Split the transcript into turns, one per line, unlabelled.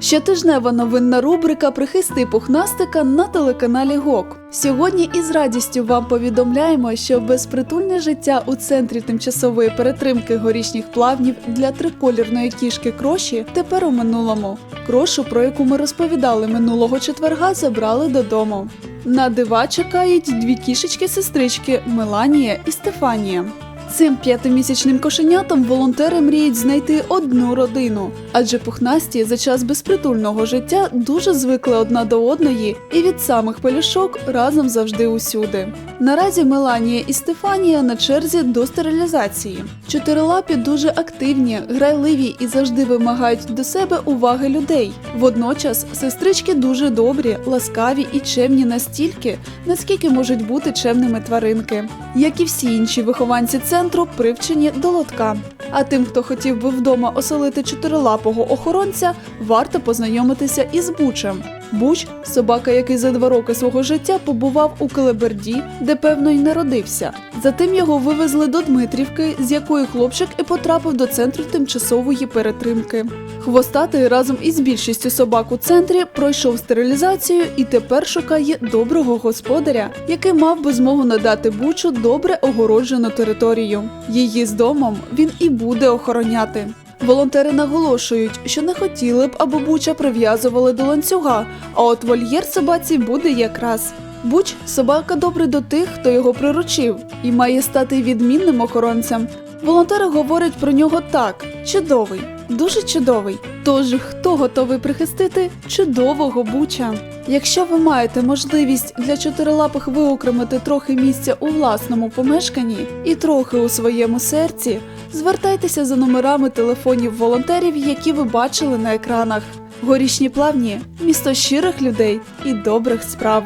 Щотижнева новинна рубрика Прихисти пухнастика на телеканалі ГОК. Сьогодні із радістю вам повідомляємо, що безпритульне життя у центрі тимчасової перетримки горішніх плавнів для триколірної кішки кроші тепер у минулому. Крошу, про яку ми розповідали минулого четверга, забрали додому. На дива чекають дві кішечки-сестрички Меланія і Стефанія. Цим п'ятимісячним кошенятам волонтери мріють знайти одну родину, адже пухнасті за час безпритульного життя дуже звикли одна до одної і від самих пелюшок разом завжди усюди. Наразі Меланія і Стефанія на черзі до стерилізації. Чотирилапі дуже активні, грайливі і завжди вимагають до себе уваги людей. Водночас сестрички дуже добрі, ласкаві і чемні настільки, наскільки можуть бути чемними тваринки. Як і всі інші вихованці центру, привчені до лотка. А тим, хто хотів би вдома оселити чотирилапого охоронця, варто познайомитися із Бучем. Буч собака, який за два роки свого життя побував у Келеберді, де певно й народився. Затим його вивезли до Дмитрівки, з якої хлопчик і потрапив до центру тимчасової перетримки. Хвостатий разом із більшістю собак у центрі пройшов стерилізацію і тепер шукає доброго господаря, який мав би змогу надати бучу добре огороджену територію. Її з домом він і буде охороняти. Волонтери наголошують, що не хотіли б, аби буча прив'язували до ланцюга, а от вольєр собаці буде якраз. Буч собака добрий до тих, хто його приручив, і має стати відмінним охоронцем. Волонтери говорять про нього так: чудовий, дуже чудовий. Тож хто готовий прихистити чудового буча? Якщо ви маєте можливість для чотирилапих виокремити трохи місця у власному помешканні і трохи у своєму серці, звертайтеся за номерами телефонів волонтерів, які ви бачили на екранах. Горішні плавні місто щирих людей і добрих справ.